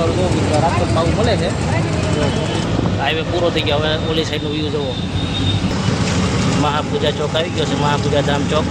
વાળું જોવો રાજકોટ પાવું મળે છે. હાઈવે પૂરો થઈ ગયો. હવે ઓલી સાઈડનો વ્યૂ જોવો. મહાપૂજા ચોક આવી ગયો છે. મહાપૂજા ધામ ચોક.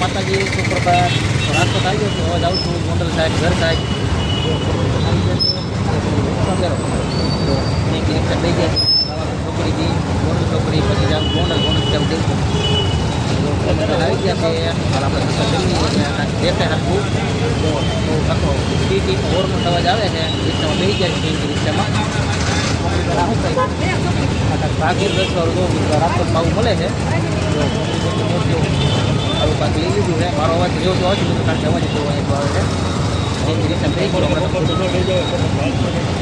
માતાજી, સુપ્રભાત. રાજકોટ આવી ગયો છું. હવે જાઉં છું ગોંડલ સાહેબ ઘર સાહેબ દી, ગોંડલ છોકરી પછી જાઉં ગોંડલ ગોંડલ જાઉં જઈશું આવી ગયા છે. આપણે દેખાય હરખું આખો ટીટી ઓવરનો અવાજ આવે છે. રિક્ષામાં બેસી જાય છે રિક્ષામાં ભાગીર દસ વાળું રાજકોટ પાવું મળે છે. આવું પાક લઈ લીધું છે. મારો અવાજ જેવો તો આવશે બધું કારણ કે અવાજ જેવો આવે છે.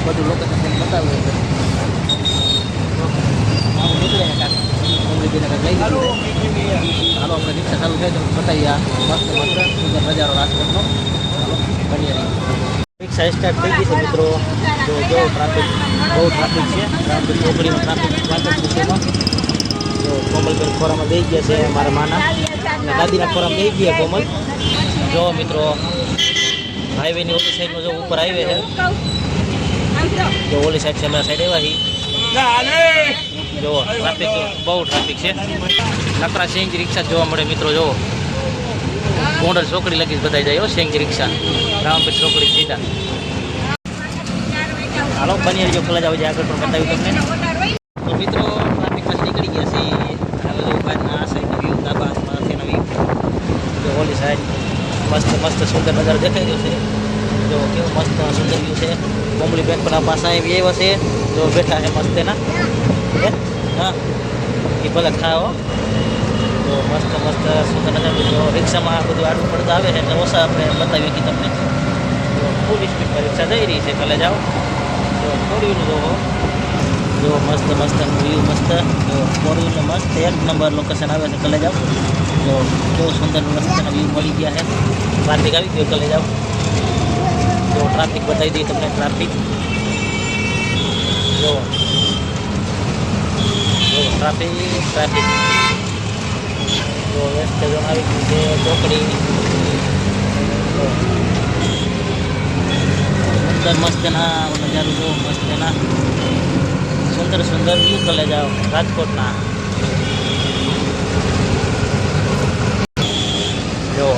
બધું લોકેશન બતાવ્યું છે. આવું નીકળે રિક્ષા ચાલુ થાય તો બતાવીએ મસ્ત મસ્ત સુંદર રાજકોટનો બની રિક્ષા સ્ટાર્ટ થઈ ગઈ છે મિત્રો જો જો ટ્રાફિક બહુ ટ્રાફિક છે ટ્રાફિક ટ્રાફિક પૂછવામાં જો કોમલબેન દઈ ગયા છે મારા માના દાદીના ખોરામાં દઈ ગયા કોમલ જો મિત્રો હાઈવેની ઓલી સાઈડમાં જો ઉપર હાઈવે છે જો ઓલી સાઈડ છેલ્લા સાઈડ એવા હી જો ટ્રાફિક બહુ ટ્રાફિક છે. નકરા સેન્જ રિક્ષા જોવા મળે મિત્રો જોવો ગોંડલ ચોકડી લગી બતાવી જાય, હો સેન્જ રિક્ષા રામપીર ચોકડી સીધા. હાલો, બની જ આવજે આગળ પણ બતાવ્યું તમને. તો મિત્રો ટ્રાફિકમાંથી નીકળી ગયા છે માથેનો વ્યૂ જો, ઓલી મસ્ત મસ્ત સુંદર નજારો દેખાઈ ગયો છે. જો, કેવું મસ્ત સુંદર વ્યૂ છે. બોમડી બેન પણ આ પાસે આવી એવા છે. જો, બેઠા છે મસ્ત એના. હે? હા એ ભલે ખાઓ. તો મસ્ત મસ્ત સુંદર નજારો જો રિક્ષામાં આ બધું આડું પડતું આવે છે, એટલે ઓછા આપણે બતાવીએ કે તમને. જો ફૂલ સ્પીડમાં રિક્ષા જઈ રહી છે પહેલાં જાઓ. જો ફોર વ્હીલ જોવો જો મસ્ત મસ્ત વ્યૂ મસ્ત. જો ફોર વ્હીલનો મસ્ત. એક નંબર લોકેશન આવે છે કલે જાઓ. જો કેવું સુંદર મસ્ત વ્યૂ મળી ગયા છે. ટ્રાફિક આવી ગયો કલે જાઓ. જો ટ્રાફિક બતાવી દઈએ તમને ટ્રાફિક જો જો ટ્રાફિક ટ્રાફિક જો વેસ્ટ ઝોન આવી ગયું છે ચોકડી જો. સુંદર મસ્ત ના નજારો જો મસ્ત ના સુંદર સુંદર વ્યૂ કલે જાઓ રાજકોટના જો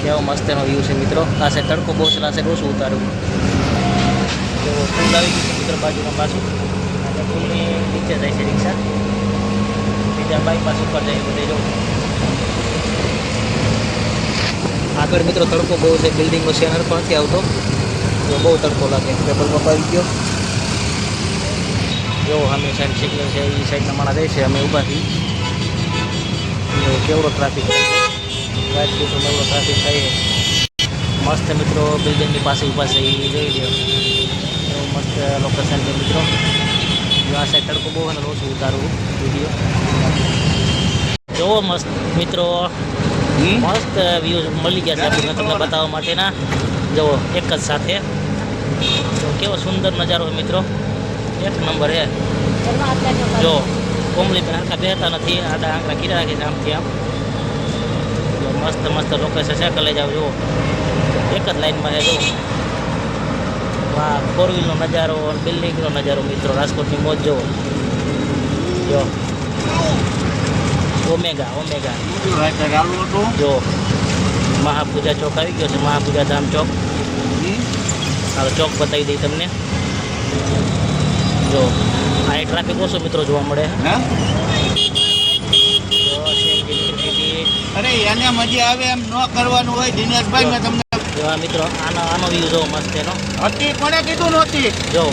કેવો મસ્ત એનો વ્યૂ છે મિત્રો આ સાઈડ તડકો બહુ છે આ સાઈડ ઓછું ઉતારું જો પુલ આવી ગયું છે મિત્રો બાજુમાં પાછું અને પુલની નીચે જાય છે રિક્ષા બીજા બાઈપાસ ઉપર જાય બધે જો આગળ મિત્રો તડકો બહુ છે બિલ્ડિંગનો શેનર પણ નથી આવતો. જો બહુ તડકો લાગે. પેપર કપાઈ ગયો જો અમે સાઈડ સિગ્નલ છે, એ સાઈડના માણા જાય છે, અમે ઊભા છીએ. કેવડો ટ્રાફિક રાજકોટમાં એવડો ટ્રાફિક થાય મસ્ત મિત્રો બિલ્ડિંગની પાસે ઊભા છે, એ જોઈ એવું મસ્ત લોકેશન છે મિત્રો. આ સાઈડ તડકો બહુ અને ઓછું ઉતારવું વીડિયો જોવો મસ્ત મિત્રો. મસ્ત વ્યૂ મળી ગયા છે આપણને તમને બતાવવા માટેના. જુઓ એક જ સાથે. તો કેવો સુંદર નજારો છે મિત્રો. એક નંબર હે જો કોમલી પણ આખા બેહતા નથી આડા આંકડા કીધા રાખે છે આમથી આમ. જો મસ્ત મસ્ત લોકેશન છે કલે જાવ જુઓ. એક જ લાઈનમાં છે જો વાહ ફોર વ્હીલનો નજારો બિલ્ડિંગનો નજારો મિત્રો રાજકોટની મોજ જુઓ. જો. Omega Omega. જો. મહાપૂજા ચોક આવી ગયો છે મહાપૂજા ધામ ચોક. હાલો ચોક બતાવી દઈ તમને. જો. આ ટ્રાફિક ઓછો મિત્રો જોવા મળે. અરે એને મજા આવે એમ ન કરવાનું હોય દિનેશભાઈ મેં તમને જો આ મિત્રો આનો આનો વ્યૂ જોવો મસ્ત એનો. હતી કોને કીધું નહોતી? જો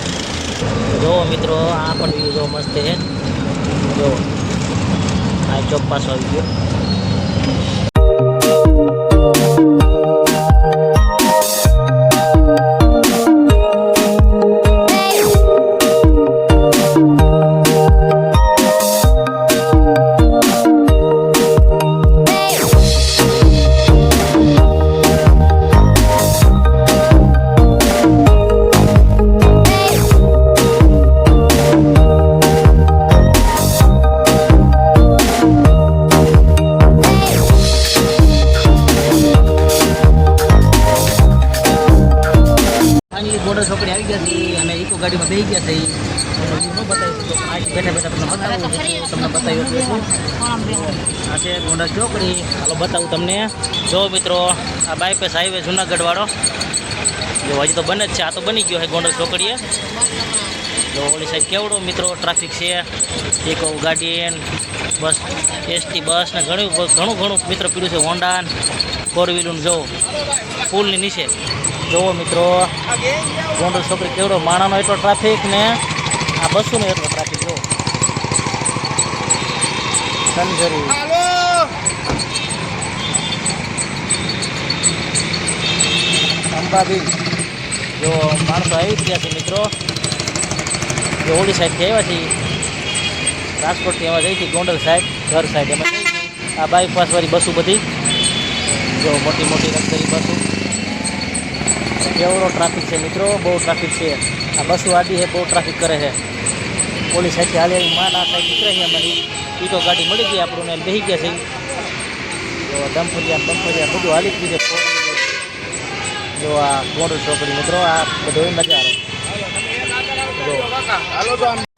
જોવો મિત્રો આ પણ વ્યૂ જોવો મસ્ત છે. જો આ ચોક આવી ગયો. તો બેઠા બેઠા તમને બતાવું તમને બતાવ્યું હતું. આ છે ગોંડલ ચોકડી. હાલો બતાવું તમને. જો મિત્રો આ બાયપાસ હાઈવે જુનાગઢવાળો જો હજી તો બને જ છે. આ તો બની ગયો છે ગોંડલ ચોકડીએ જો ઓલી સાઈડ કેવડો મિત્રો ટ્રાફિક છે. એક ગાડી બસ એસટી બસ ને ઘણું ઘણું ઘણું મિત્ર પીડ્યું છે હોન્ડા ફોર વ્હીલર જો. પુલની નીચે. જોવો મિત્રો. ગોંડલ છોકરી કેવડો માણાનો એટલો ટ્રાફિક ને. આ બસોનો એટલો ટ્રાફિક જો સંજરી અંબાબી જો માણસો આવી ગયા છે મિત્રો. જો ઓલી સાઈડથી આવ્યા છીએ રાજકોટથી એમાં જઈ હતી ગોંડલ સાઈડ ઘર સાઈડ એમાં. આ બાયપાસવાળી બસો બધી. જો મોટી મોટી લક્ઝરી બસો. કેવડો ટ્રાફિક છે મિત્રો, બહુ ટ્રાફિક છે. આ બસો આડી છે, બહુ ટ્રાફિક કરે છે. પોલીસ સાઈડથી હાલે માન આ સાઈડ નીકળે છે મારી ઈટો ગાડી મળી ગઈ આપણને બેસી ગયા છે. તો ડમ્પરિયા ડમ્પરિયા બધું હાલી જ જો આ ગોંડલ છોકરી મિત્રો, આ બધો નજારો જો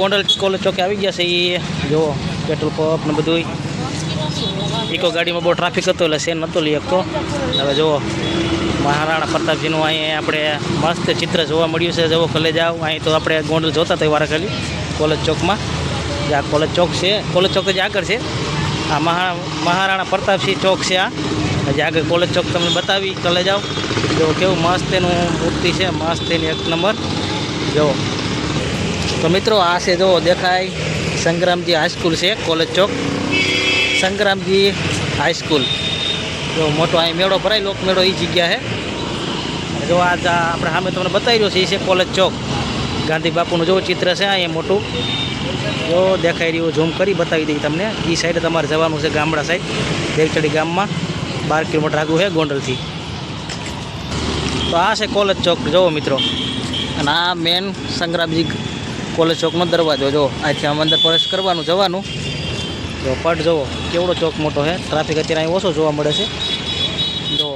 ગોંડલ કોલેજ ચોકે આવી ગયા છે એ જો પેટ્રોલ પંપ ને બધું ઇકો ગાડીમાં બહુ ટ્રાફિક હતો એટલે સેન નહોતો લઈ શકતો. હવે જુઓ, મહારાણા પ્રતાપજીનું અહીં આપણે મસ્ત ચિત્ર જોવા મળ્યું છે. જવો કલેજ આવ. અહીં તો આપણે ગોંડલ જોતા હતા વારા ખાલી, કોલેજ ચોકમાં. જે આ કોલેજ ચોક છે, કોલેજ ચોક જ આગળ છે. આ મહા, મહારાણા પ્રતાપસિંહ ચોક છે આ. હજી આગળ કોલેજ ચોક તમને બતાવી કલેજ આવ. જો કેવું મસ્ત એનું મૂર્તિ છે. મસ્ત એની એક નંબર. જો તો મિત્રો, આ છે જો દેખાય સંગ્રામજી હાઈસ્કૂલ છે કોલેજ ચોક. સંગ્રામજી હાઈસ્કૂલ જો મોટો અહીં મેળો ભરાય લોક મેળો એ જગ્યા છે. જો આ આપણે સામે તમને બતાવી રહ્યો છે એ છે કોલેજ ચોક. ગાંધી બાપુનું જો ચિત્ર છે અહીંયા મોટું. જો દેખાઈ રહ્યું, ઝૂમ કરી બતાવી દઈએ તમને. એ સાઈડે તમારે જવાનું છે ગામડા સાઈડ દેવચડી ગામમાં, બાર કિલોમીટર આગું છે ગોંડલથી. તો આ છે કોલેજ ચોક, જુઓ મિત્રો. અને આ મેન સંગ્રામજી કોલેજ ચોકનો દરવાજો, જો અહીંથી આમ અંદર પ્રવેશ કરવાનું, જવાનું. જો પટ જુઓ, કેવડો ચોક મોટો છે ટ્રાફિક અત્યારે અહીં ઓછો જોવા મળે છે. જો,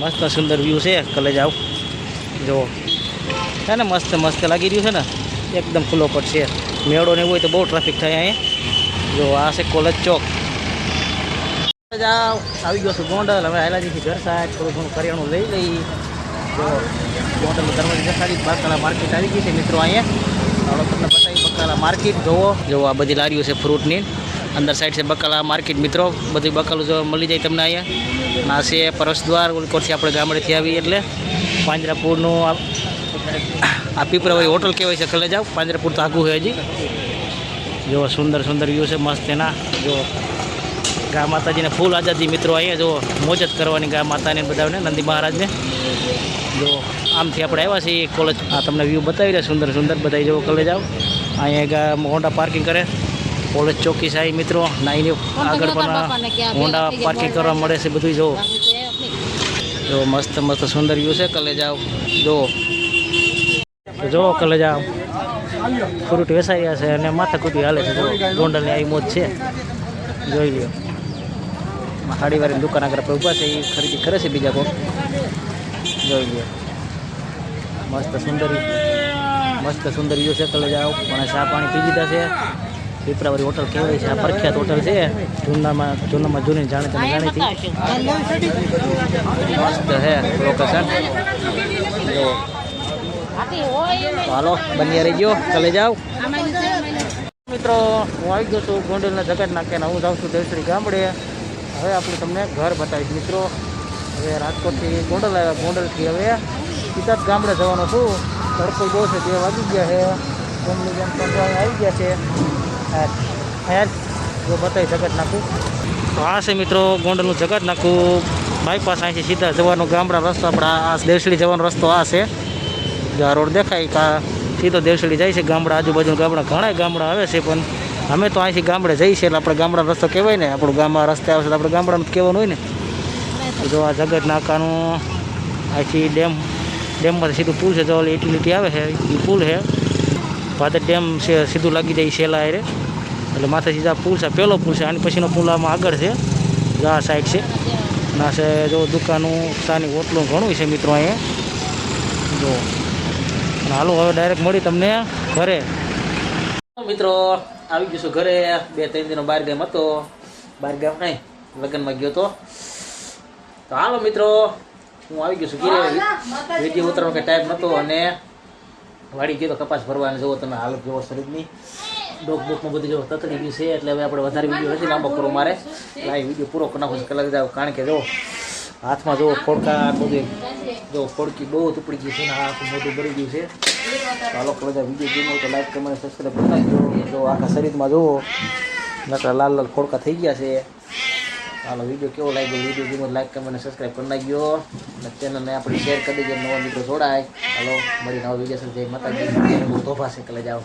મસ્ત સુંદર વ્યૂ છે કલેજ આવ. જો, છે ને મસ્ત મસ્ત લાગી રહ્યું છે ને. એકદમ ખુલ્લો પટ છે. મેળો ને હોય તો બહુ ટ્રાફિક થાય અહીંયા. જો, આ છે કોલેજ ચોક. આવી ગયો છું ગોંડલ. હવે હાલાજીથી ઘર સાહેબ થોડું ઘણું કરિયાણું લઈ લઈ. જો, ગોંડલ દરવાજે દેખાડી બકાલા માર્કેટ આવી ગઈ છે મિત્રો અહીંયા. બકાલા માર્કેટ જોવો. જોવો આ બધી લારીઓ છે ફ્રૂટની અંદર સાઈડ છે બકાલા માર્કેટ મિત્રો. બધી બકાલું જો મળી જાય તમને અહીંયા. ના છે પરસદ્વાર ઓલકોટથી આપણે ગામડેથી આવી એટલે. પાંજરાપુરનું આ પીપરાવાળી હોટલ કહેવાય છે કલે જાવ પાંજરાપુર તો આઘું છે હજી. જો સુંદર સુંદર વ્યૂ છે, મસ્ત એના. જો ગા માતાજીને ફૂલ આઝાદી મિત્રો, અહીંયા જો મોજ જ કરવાની ગા માતાને બધાને, નંદી મહારાજને. જો આમથી આપણે આવ્યા છીએ કોલેજ આ તમને વ્યૂ બતાવી રહ્યા સુંદર સુંદર બધા જેવો કોલેજ આવો. અહીંયા હોન્ડા પાર્કિંગ કરે. કોલેજ ચોકી સાહેબ મિત્રો. નાઈને આગળ પણ હોન્ડા પાર્કિંગ કરવા મળે છે બધું જુઓ જો મસ્ત મસ્ત સુંદર વ્યૂ છે કોલેજ આવ. જો જુઓ કોલેજ આવ. ફ્રૂટ વેસાઈ રહ્યા છે અને માથાકૂટી હાલે છે જો ગોંડલની આવી મોજ છે. જોઈ લ્યો. હાડીવાળી દુકાન આગળ આપણે ઊભા છે એ ખરીદી કરે છે બીજા કોઈ જોઈ લ્યો. મસ્ત સુંદર મસ્ત સુંદર વ્યૂ છે કલે જાઓ. પણ ચા પાણી પી લીધા છે. પીપરાવાળી હોટલ કેવી છે, આ પ્રખ્યાત હોટલ છે. જૂનામાં જૂનામાં જૂની જાણે તમે જાણીતી મસ્ત છે લોકેશન હાલો, બન્યા રહી ગયો કલે જાઓ. મિત્રો, હું આવી ગયો છું ગોંડલના જગત નાખ્યા હું જાઉં છું દેવશ્રી ગામડે. હવે આપણે તમને ઘર બતાવીશ. મિત્રો, હવે રાજકોટથી ગોંડલ આવ્યા, ગોંડલથી હવે સીધા જ ગામડે જવાનો છું. તડકો બહુ છે બે વાગી ગયા છે. ગમની જેમ કંટાળી આવી ગયા છે. અહીંયા જો બતાવી જગત નાખું તો આ છે મિત્રો ગોંડલનું જગત નાખું બાયપાસ અહીંથી સીધા જવાનો ગામડા રસ્તો આપણા આ દેવસળી જવાનો રસ્તો આ છે. જો આ રોડ દેખાય કા સીધો દેવસડી જાય છે ગામડા આજુબાજુ ગામડા ઘણા ગામડા આવે છે પણ અમે તો અહીંથી ગામડે જઈએ છીએ એટલે આપણે ગામડા રસ્તો કહેવાય ને. આપણું ગામમાં રસ્તે આવશે તો આપણે ગામડાનું કહેવાનું હોય ને. જો આ જગત નાકાનું અહીંથી ડેમ ડેમમાંથી સીધું પુલ છે ઓલી યુટિલિટી આવે છે, એ પુલ છે. ભાદર ડેમ છે, સીધું લાગી જાય સેલા એરે એટલે માથે સીધા પુલ છે પહેલો પુલ છે, આની પછીનો પુલ આમાં આગળ છે, આ સાઈડ છે. ના છે, જો દુકાનું, સાની હોટલું ઘણું છે મિત્રો અહીંયા. જો. હાલો, હવે ડાયરેક્ટ મળી તમને ઘરે. મિત્રો, આવી ગયું છું ઘરે. બે, ત્રણ દિનો બહાર ગામ હતો. બહાર ગામ નહીં, લગ્નમાં ગયો તો. તો હાલો મિત્રો હું આવી ગયો છું ઘરે. વીડિયો ઉતરવાનો કંઈ ટાઈમ નહોતો અને વાડી ગયો તો કપાસ ભરવાને જુઓ તમે હાલત જોવો શરીરની. ડોક બોકમાં બધું જો તતડી ગયું છે એટલે હવે આપણે વધારે વીડિયો નથી લાંબો કરવો મારે. લાઈવ આ વીડિયો પૂરો કરી નાખો કલાક જાવ. કારણ કે જો હાથમાં જુઓ ખોડકા બધું જો ખોડકી બહુ તૂપડી ગઈ છે ને આખું મોટું ભરી ગયું છે. લોકો બધા વીડિયો જોઈને તો લાઈક કમેન્ટ સબસ્ક્રાઈબ કરી નાખજો. જો આખા શરીરમાં જુઓ નકરા લાલ લાલ ખોડકા થઈ ગયા છે. હાલો વીડિયો કેવો લાગ્યો? વીડિયો જોઈને લાઈક કમેન્ટ સબસ્ક્રાઈબ કરી નાખજો. અને ચેનલને આપણે શેર કરી દઈએ નવા મિત્રો જોડાય. હાલો મળી નવા વીડિયો જય માતાજી તોફા છે કલે જાઓ.